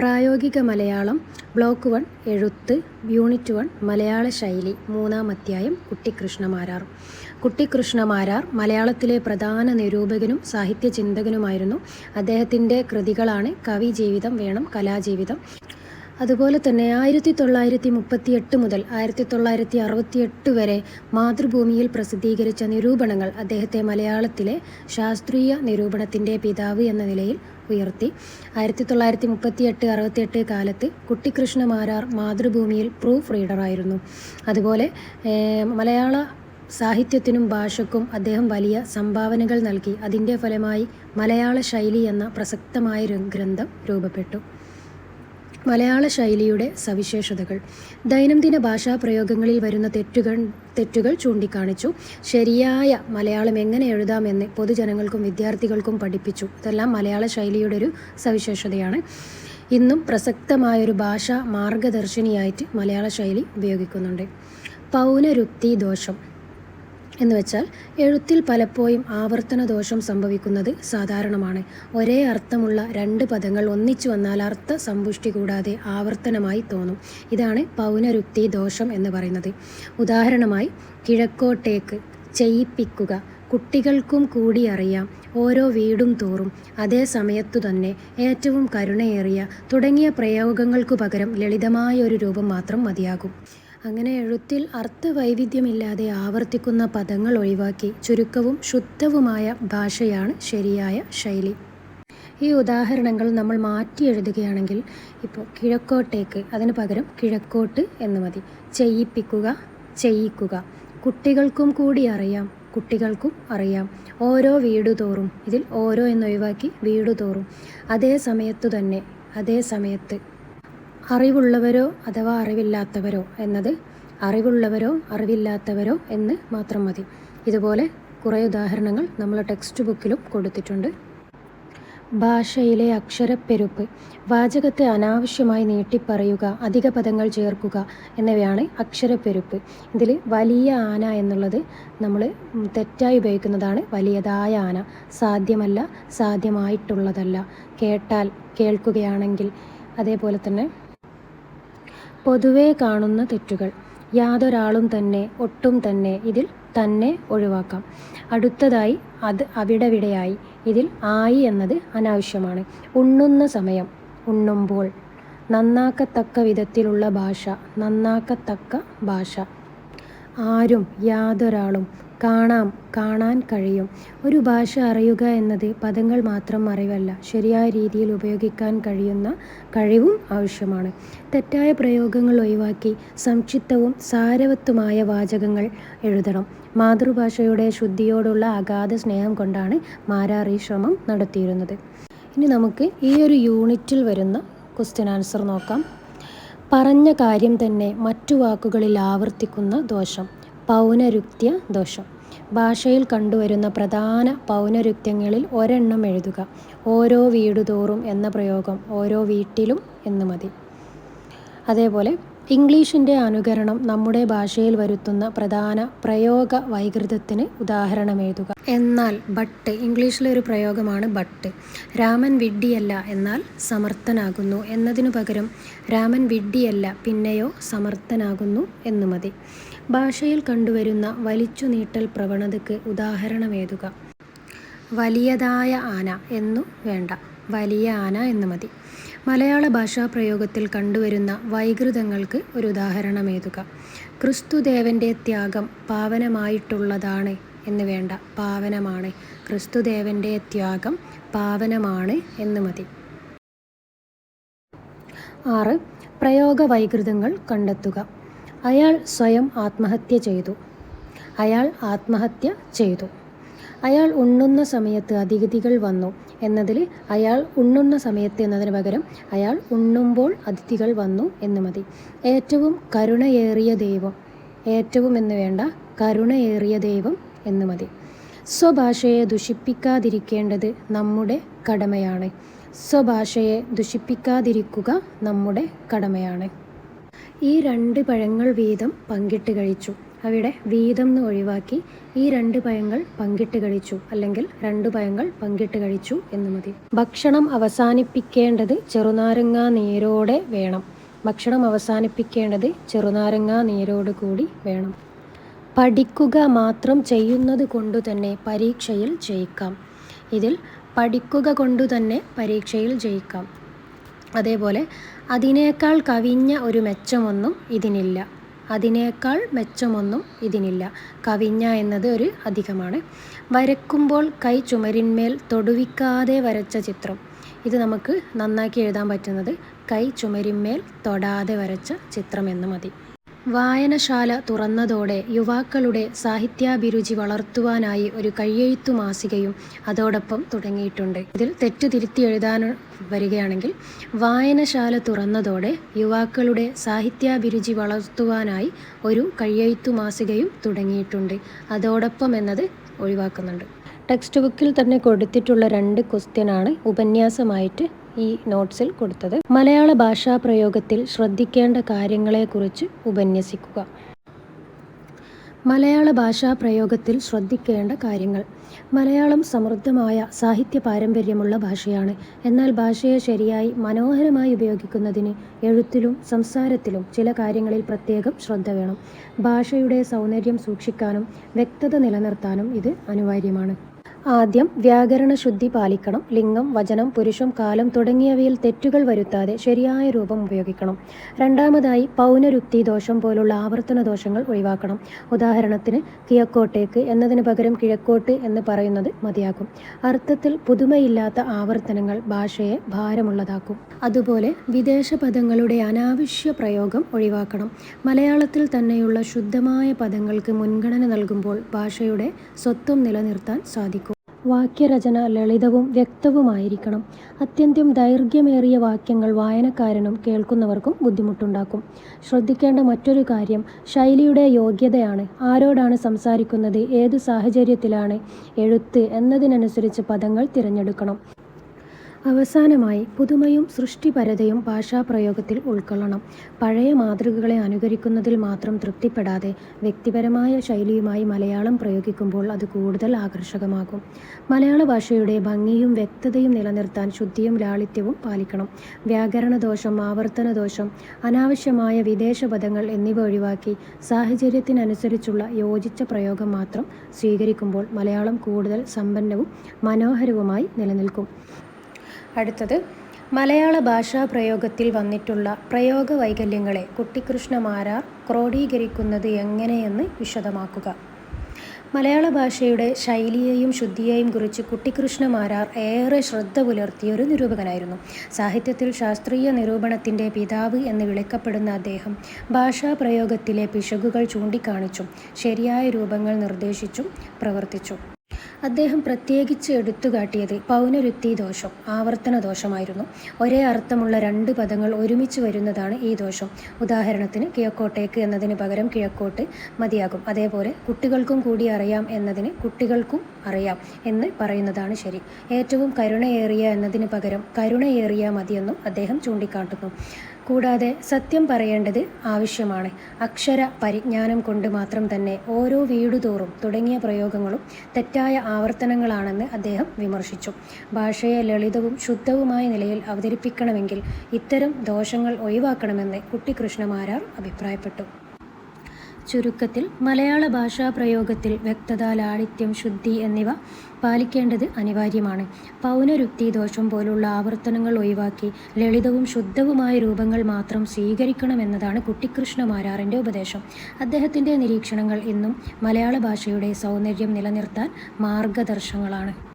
പ്രായോഗിക Malayalam block one എഴുത്ത് unit one മലയാള ശൈലി മൂന്നാം അധ്യായം കുട്ടിക്കൃഷ്ണമാരാർ കുട്ടിക്കൃഷ്ണമാരാർ മലയാളത്തിലെ പ്രധാന നിരൂപകനും സാഹിത്യ ചിന്തകനുമായിരുന്നു അദ്ദേഹത്തിന്റെ കൃതികളാണ് കവി ജീവിതം വേണം കലാജീവിതം. അതുപോലെ തന്നെ ആയിരത്തി തൊള്ളായിരത്തി മുപ്പത്തി എട്ട് മുതൽ ആയിരത്തി തൊള്ളായിരത്തി അറുപത്തി എട്ട് വരെ മാതൃഭൂമിയിൽ പ്രസിദ്ധീകരിച്ച നിരൂപണങ്ങൾ അദ്ദേഹത്തെ മലയാളത്തിലെ ശാസ്ത്രീയ നിരൂപണത്തിന്റെ പിതാവ് എന്ന നിലയിൽ ഉയർത്തി. ആയിരത്തി തൊള്ളായിരത്തി മുപ്പത്തി എട്ട് അറുപത്തിയെട്ട് കാലത്ത് കുട്ടിക്കൃഷ്ണ മാരാർ മാതൃഭൂമിയിൽ പ്രൂഫ് റീഡറായിരുന്നു. അതുപോലെ മലയാള സാഹിത്യത്തിനും ഭാഷക്കും അദ്ദേഹം വലിയ സംഭാവനകൾ നൽകി. അതിന്റെ ഫലമായി മലയാള ശൈലി എന്ന പ്രസക്തമായ ഗ്രന്ഥം രൂപപ്പെട്ടു. മലയാള ശൈലിയുടെ സവിശേഷതകൾ. ദൈനംദിന ഭാഷാ പ്രയോഗങ്ങളിൽ വരുന്ന തെറ്റുകൾ തെറ്റുകൾ ചൂണ്ടിക്കാണിച്ചു. ശരിയായ മലയാളം എങ്ങനെ എഴുതാമെന്ന് പൊതുജനങ്ങൾക്കും വിദ്യാർത്ഥികൾക്കും പഠിപ്പിച്ചു. ഇതെല്ലാം മലയാള ശൈലിയുടെ ഒരു സവിശേഷതയാണ്. ഇന്നും പ്രസക്തമായൊരു ഭാഷാ മാർഗദർശിനിയായിട്ട് മലയാള ശൈലി ഉപയോഗിക്കുന്നുണ്ട്. പൗനരുക്തി ദോഷം എന്ന് വെച്ചാൽ എഴുത്തിൽ പലപ്പോഴും ആവർത്തന ദോഷം സംഭവിക്കുന്നത് സാധാരണമാണ്. ഒരേ അർത്ഥമുള്ള രണ്ട് പദങ്ങൾ ഒന്നിച്ചു വന്നാൽ അർത്ഥ സമ്പുഷ്ടി കൂടാതെ ആവർത്തനമായി തോന്നും. ഇതാണ് പൗനരുക്തി ദോഷം എന്ന് പറയുന്നത്. ഉദാഹരണമായി കിഴക്കോട്ടേക്ക് ചെയ്യിപ്പിക്കുക. കുട്ടികൾക്കും കൂടി അറിയാം. ഓരോ വീടും തോറും. അതേ സമയത്തു തന്നെ ഏറ്റവും കരുണയേറിയ തുടങ്ങിയ പ്രയോഗങ്ങൾക്കു പകരം ലളിതമായ ഒരു രൂപം മാത്രം മതിയാകും. അങ്ങനെ എഴുത്തിൽ അർത്ഥവൈവിധ്യമില്ലാതെ ആവർത്തിക്കുന്ന പദങ്ങൾ ഒഴിവാക്കി ചുരുക്കവും ശുദ്ധവുമായ ഭാഷയാണ് ശരിയായ ശൈലി. ഈ ഉദാഹരണങ്ങൾ നമ്മൾ മാറ്റി എഴുതുകയാണെങ്കിൽ ഇപ്പോൾ കിഴക്കോട്ടേക്ക് അതിന് പകരം കിഴക്കോട്ട് എന്ന് മതി. ചെയ്യിപ്പിക്കുക ചെയ്യിക്കുക. കുട്ടികൾക്കും കൂടി അറിയാം കുട്ടികൾക്കും അറിയാം. ഓരോ വീടു തോറും ഇതിൽ ഓരോ എന്നൊഴിവാക്കി വീടു തോറും അതേ സമയത്തു തന്നെ അതേ സമയത്ത്. അറിവുള്ളവരോ അഥവാ അറിവില്ലാത്തവരോ എന്നത് അറിവുള്ളവരോ അറിവില്ലാത്തവരോ എന്ന് മാത്രം മതി. ഇതുപോലെ കുറേ ഉദാഹരണങ്ങൾ നമ്മൾ ടെക്സ്റ്റ് ബുക്കിലും കൊടുത്തിട്ടുണ്ട്. ഭാഷയിലെ അക്ഷരപ്പെരുപ്പ് വാചകത്തെ അനാവശ്യമായി നീട്ടിപ്പറയുക അധിക പദങ്ങൾ ചേർക്കുക എന്നിവയാണ് അക്ഷരപ്പെരുപ്പ്. ഇതിൽ വലിയ ആന എന്നുള്ളത് നമ്മൾ തെറ്റായി ഉപയോഗിക്കുന്നതാണ് വലിയതായ ആന. സാധ്യമല്ല സാധ്യമായിട്ടുള്ളതല്ല. കേട്ടാൽ കേൾക്കുകയാണെങ്കിൽ അതേപോലെ തന്നെ പൊതുവേ കാണുന്ന തെറ്റുകൾ. യാതൊരാളും തന്നെ ഒട്ടും തന്നെ ഇതിൽ തന്നെ ഒഴിവാക്കാം. അടുത്തതായി അത് അവിടവിടെയായി. ഇതിൽ ആയി എന്നത് അനാവശ്യമാണ്. ഉണ്ണുന്ന സമയം ഉണ്ണുമ്പോൾ. നന്നാക്കത്തക്ക വിധത്തിലുള്ള ഭാഷ നന്നാക്കത്തക്ക ഭാഷ. ആരും യാതൊരാളും കാണാം കാണാൻ കഴിയും. ഒരു ഭാഷ അറിയുക എന്നത് പദങ്ങൾ മാത്രം അറിവല്ല ശരിയായ രീതിയിൽ ഉപയോഗിക്കാൻ കഴിയുന്ന കഴിവും ആവശ്യമാണ്. തെറ്റായ പ്രയോഗങ്ങൾ ഒഴിവാക്കി സംക്ഷിപ്തവും സാരവത്വമായ വാചകങ്ങൾ എഴുതണം. മാതൃഭാഷയുടെ ശുദ്ധിയോടുള്ള അഗാധ സ്നേഹം കൊണ്ടാണ് മാരാറി ശ്രമം നടത്തിയിരുന്നത്. ഇനി നമുക്ക് ഈ ഒരു യൂണിറ്റിൽ വരുന്ന ക്വസ്റ്റ്യൻ ആൻസർ നോക്കാം. പറഞ്ഞ കാര്യം തന്നെ മറ്റു വാക്കുകളിൽ ആവർത്തിക്കുന്ന ദോഷം. പൗനരുക്ത്യ ദോഷം. ഭാഷയിൽ കണ്ടുവരുന്ന പ്രധാന പൗനരുക്ത്യങ്ങളിൽ ഒരെണ്ണം എഴുതുക. ഓരോ വീടുതോറും എന്ന പ്രയോഗം ഓരോ വീട്ടിലും എന്ന് മതി. അതേപോലെ ഇംഗ്ലീഷിന്റെ അനുകരണം നമ്മുടെ ഭാഷയിൽ വരുത്തുന്ന പ്രധാന പ്രയോഗ വൈകൃതത്തിന് ഉദാഹരണം എഴുതുക എന്നാൽ ബട്ട് ഇംഗ്ലീഷിലെ ഒരു പ്രയോഗമാണ് ബട്ട്. രാമൻ വിഡ്ഢിയല്ല എന്നാൽ സമർത്ഥനാകുന്നു എന്നതിനു പകരം രാമൻ വിഡ്ഢിയല്ല പിന്നെയോ സമർത്ഥനാകുന്നു എന്നു മതി. ഭാഷയിൽ കണ്ടുവരുന്ന വലിച്ചു നീട്ടൽ പ്രവണതയ്ക്ക് ഉദാഹരണമേതുക വലിയതായ ആന എന്നു വേണ്ട. വലിയ ആന എന്നു മതി. മലയാള ഭാഷാ പ്രയോഗത്തിൽ കണ്ടുവരുന്ന വൈകൃതങ്ങൾക്ക് ഒരു ഉദാഹരണം എഴുതുക ക്രിസ്തുദേവന്റെ ത്യാഗം പാവനമായിട്ടുള്ളതാണ് എന്ന് വേണ്ട പാവനമാണ്. ക്രിസ്തുദേവന്റെ ത്യാഗം പാവനമാണ് എന്ന് മതി. ആറ്. പ്രയോഗ വൈകൃതങ്ങൾ കണ്ടെത്തുക. അയാൾ സ്വയം ആത്മഹത്യ ചെയ്തു. അയാൾ ആത്മഹത്യ ചെയ്തു. അയാൾ ഉണ്ണുന്ന സമയത്ത് അതിഥികൾ വന്നു. എന്നതിൽ അയാൾ ഉണ്ണുന്ന സമയത്ത് എന്നതിന് പകരം അയാൾ ഉണ്ണുമ്പോൾ അതിഥികൾ വന്നു എന്ന് മതി. ഏറ്റവും കരുണയേറിയ ദൈവം ഏറ്റവും എന്ന് വേണ്ട കരുണയേറിയ ദൈവം എന്ന് മതി. സ്വഭാഷയെ ദുഷിപ്പിക്കാതിരിക്കേണ്ടത് നമ്മുടെ കടമയാണ്. സ്വഭാഷയെ ദുഷിപ്പിക്കാതിരിക്കുക നമ്മുടെ കടമയാണ്. ഈ രണ്ട് പഴങ്ങൾ വീതം പങ്കിട്ട് കഴിച്ചു. അവിടെ വീതം എന്ന് ഒഴിവാക്കി ഈ രണ്ട് പഴങ്ങൾ പങ്കിട്ട് കഴിച്ചു അല്ലെങ്കിൽ രണ്ട് പഴങ്ങൾ പങ്കിട്ട് കഴിച്ചു എന്ന് മതി. ഭക്ഷണം അവസാനിപ്പിക്കേണ്ടത് ചെറുനാരങ്ങ നീരോടെ വേണം. ഭക്ഷണം അവസാനിപ്പിക്കേണ്ടത് ചെറുനാരങ്ങ നീരോട് കൂടി വേണം. പഠിക്കുക മാത്രം ചെയ്യുന്നത് കൊണ്ട് തന്നെ പരീക്ഷയിൽ ജയിക്കാം. ഇതിൽ പഠിക്കുക കൊണ്ടു തന്നെ പരീക്ഷയിൽ ജയിക്കാം. അതേപോലെ അതിനേക്കാൾ കവിഞ്ഞ ഒരു മെച്ചമൊന്നും ഇതിനില്ല. അതിനേക്കാൾ മെച്ചമൊന്നും ഇതിനില്ല. കവിഞ്ഞ എന്നത് ഒരു അധികമാണ്. വരക്കുമ്പോൾ കൈ ചുമരിന്മേൽ തൊടുവിക്കാതെ വരച്ച ചിത്രം. ഇത് നമുക്ക് നന്നാക്കി എഴുതാൻ പറ്റുന്നത് കൈ ചുമരിന്മേൽ തൊടാതെ വരച്ച ചിത്രം എന്ന് മതി. വായനശാല തുറന്നതോടെ യുവാക്കളുടെ സാഹിത്യാഭിരുചി വളർത്തുവാനായി ഒരു കയ്യെഴുത്തു മാസികയും അതോടൊപ്പം തുടങ്ങിയിട്ടുണ്ട്. ഇതിൽ തെറ്റു തിരുത്തി എഴുതാൻ വരികയാണെങ്കിൽ വായനശാല തുറന്നതോടെ യുവാക്കളുടെ സാഹിത്യാഭിരുചി വളർത്തുവാനായി ഒരു കയ്യെഴുത്തു മാസികയും തുടങ്ങിയിട്ടുണ്ട്. അതോടൊപ്പം എന്നത് ഒഴിവാക്കുന്നുണ്ട്. ടെക്സ്റ്റ് ബുക്കിൽ തന്നെ കൊടുത്തിട്ടുള്ള രണ്ട് ക്വസ്റ്റ്യനാണ് ഉപന്യാസമായിട്ട് ഈ നോട്ട്സിൽ കൊടുത്തത്. മലയാള ഭാഷാ പ്രയോഗത്തിൽ ശ്രദ്ധിക്കേണ്ട കാര്യങ്ങളെക്കുറിച്ച് ഉപന്യസിക്കുക. മലയാള ഭാഷാ പ്രയോഗത്തിൽ ശ്രദ്ധിക്കേണ്ട കാര്യങ്ങൾ. മലയാളം സമൃദ്ധമായ സാഹിത്യ പാരമ്പര്യമുള്ള ഭാഷയാണ്. എന്നാൽ ഭാഷയെ ശരിയായി മനോഹരമായി ഉപയോഗിക്കുന്നതിന് എഴുത്തിലും സംസാരത്തിലും ചില കാര്യങ്ങളിൽ പ്രത്യേകം ശ്രദ്ധ വേണം. ഭാഷയുടെ സൗന്ദര്യം സൂക്ഷിക്കാനും വ്യക്തത നിലനിർത്താനും ഇത് അനിവാര്യമാണ്. ആദ്യം വ്യാകരണ ശുദ്ധി പാലിക്കണം. ലിംഗം വചനം പുരുഷം കാലം തുടങ്ങിയവയിൽ തെറ്റുകൾ വരുത്താതെ ശരിയായ രൂപം ഉപയോഗിക്കണം. രണ്ടാമതായി പൗനരുക്തി ദോഷം പോലുള്ള ആവർത്തന ദോഷങ്ങൾ ഒഴിവാക്കണം. ഉദാഹരണത്തിന് കിഴക്കോട്ടേക്ക് എന്നതിന് പകരം കിഴക്കോട്ട് എന്ന് പറയുന്നത് മതിയാകും അർത്ഥത്തിൽ പുതുമയില്ലാത്ത ആവർത്തനങ്ങൾ ഭാഷയെ ഭാരമുള്ളതാക്കും. അതുപോലെ വിദേശ പദങ്ങളുടെ അനാവശ്യ പ്രയോഗം ഒഴിവാക്കണം. മലയാളത്തിൽ തന്നെയുള്ള ശുദ്ധമായ പദങ്ങൾക്ക് മുൻഗണന നൽകുമ്പോൾ ഭാഷയുടെ സ്വത്വം നിലനിർത്താൻ സാധിക്കും. വാക്യരചന ലളിതവും വ്യക്തവുമായിരിക്കണം. അത്യന്തം ദൈർഘ്യമേറിയ വാക്യങ്ങൾ വായനക്കാരനും കേൾക്കുന്നവർക്കും ബുദ്ധിമുട്ടുണ്ടാക്കും. ശ്രദ്ധിക്കേണ്ട മറ്റൊരു കാര്യം ശൈലിയുടെ യോഗ്യതയാണ്. ആരോടാണ് സംസാരിക്കുന്നത് ഏത് സാഹചര്യത്തിലാണ് എഴുത്ത് എന്നതിനനുസരിച്ച് പദങ്ങൾ തിരഞ്ഞെടുക്കണം. അവസാനമായി പുതുമയും സൃഷ്ടിപരതയും ഭാഷാപ്രയോഗത്തിൽ ഉൾക്കൊള്ളണം. പഴയ മാതൃകകളെ അനുകരിക്കുന്നതിൽ മാത്രം തൃപ്തിപ്പെടാതെ വ്യക്തിപരമായ ശൈലിയുമായി മലയാളം പ്രയോഗിക്കുമ്പോൾ അത് കൂടുതൽ ആകർഷകമാകും. മലയാള ഭാഷയുടെ ഭംഗിയും വ്യക്തതയും നിലനിർത്താൻ ശുദ്ധിയും ലാളിത്യവും പാലിക്കണം. വ്യാകരണ ദോഷം ആവർത്തന ദോഷം അനാവശ്യമായ വിദേശ പദങ്ങൾ എന്നിവ ഒഴിവാക്കി സാഹചര്യത്തിനനുസരിച്ചുള്ള യോജിച്ച പ്രയോഗം മാത്രം സ്വീകരിക്കുമ്പോൾ മലയാളം കൂടുതൽ സമ്പന്നവും മനോഹരവുമായി നിലനിൽക്കും. അടുത്തത് മലയാള ഭാഷാ പ്രയോഗത്തിൽ വന്നിട്ടുള്ള പ്രയോഗ വൈകല്യങ്ങളെ കുട്ടിക്കൃഷ്ണമാരാർ ക്രോഡീകരിക്കുന്നത് എങ്ങനെയെന്ന് വിശദമാക്കുക. മലയാള ഭാഷയുടെ ശൈലിയെയും ശുദ്ധിയെയും കുറിച്ച് കുട്ടിക്കൃഷ്ണമാരാർ ഏറെ ശ്രദ്ധ പുലർത്തിയ ഒരു നിരൂപകനായിരുന്നു. സാഹിത്യത്തിൽ ശാസ്ത്രീയ നിരൂപണത്തിന്റെ പിതാവ് എന്ന് വിളിക്കപ്പെടുന്ന അദ്ദേഹം ഭാഷാ പ്രയോഗത്തിലെ പിശകുകൾ ചൂണ്ടിക്കാണിച്ചും ശരിയായ രൂപങ്ങൾ നിർദ്ദേശിച്ചും പ്രവർത്തിച്ചു. അദ്ദേഹം പ്രത്യേകിച്ച് എടുത്തുകാട്ടിയത് പൗനരുത്തി ദോഷം ആവർത്തന ദോഷമായിരുന്നു ഒരേ അർത്ഥമുള്ള രണ്ട് പദങ്ങൾ ഒരുമിച്ച് വരുന്നതാണ് ഈ ദോഷം. ഉദാഹരണത്തിന് കിഴക്കോട്ടേക്ക് എന്നതിന് പകരം കിഴക്കോട്ട് മതിയാകും. അതേപോലെ കുട്ടികൾക്കും കൂടി അറിയാം എന്നതിന് കുട്ടികൾക്കും അറിയാം എന്ന് പറയുന്നതാണ് ശരി. ഏറ്റവും കരുണയേറിയ എന്നതിന് പകരം കരുണയേറിയ മതിയെന്നും അദ്ദേഹം ചൂണ്ടിക്കാട്ടുന്നു. കൂടാതെ സത്യം പറയേണ്ടത് ആവശ്യമാണ്. അക്ഷര പരിജ്ഞാനം കൊണ്ട് മാത്രം തന്നെ ഓരോ വീടുതോറും തുടങ്ങിയ പ്രയോഗങ്ങളും തെറ്റായ ആവർത്തനങ്ങളാണെന്ന് അദ്ദേഹം വിമർശിച്ചു. ഭാഷയെ ലളിതവും ശുദ്ധവുമായ നിലയിൽ അവതരിപ്പിക്കണമെങ്കിൽ ഇത്തരം ദോഷങ്ങൾ ഒഴിവാക്കണമെന്ന് കുട്ടിക്കൃഷ്ണമാരാർ അഭിപ്രായപ്പെട്ടു. ചുരുക്കത്തിൽ മലയാള ഭാഷാ പ്രയോഗത്തിൽ വ്യക്തത ലാളിത്യം ശുദ്ധി എന്നിവ പാലിക്കേണ്ടത് അനിവാര്യമാണ്. പൗനരുക്തി ദോഷം പോലുള്ള ആവർത്തനങ്ങൾ ഒഴിവാക്കി ലളിതവും ശുദ്ധവുമായ രൂപങ്ങൾ മാത്രം സ്വീകരിക്കണമെന്നതാണ് കുട്ടിക്കൃഷ്ണ മാരാറിന്റെ ഉപദേശം. അദ്ദേഹത്തിന്റെ നിരീക്ഷണങ്ങൾ ഇന്നും മലയാള ഭാഷയുടെ സൗന്ദര്യം നിലനിർത്താൻ മാർഗദർശങ്ങളാണ്.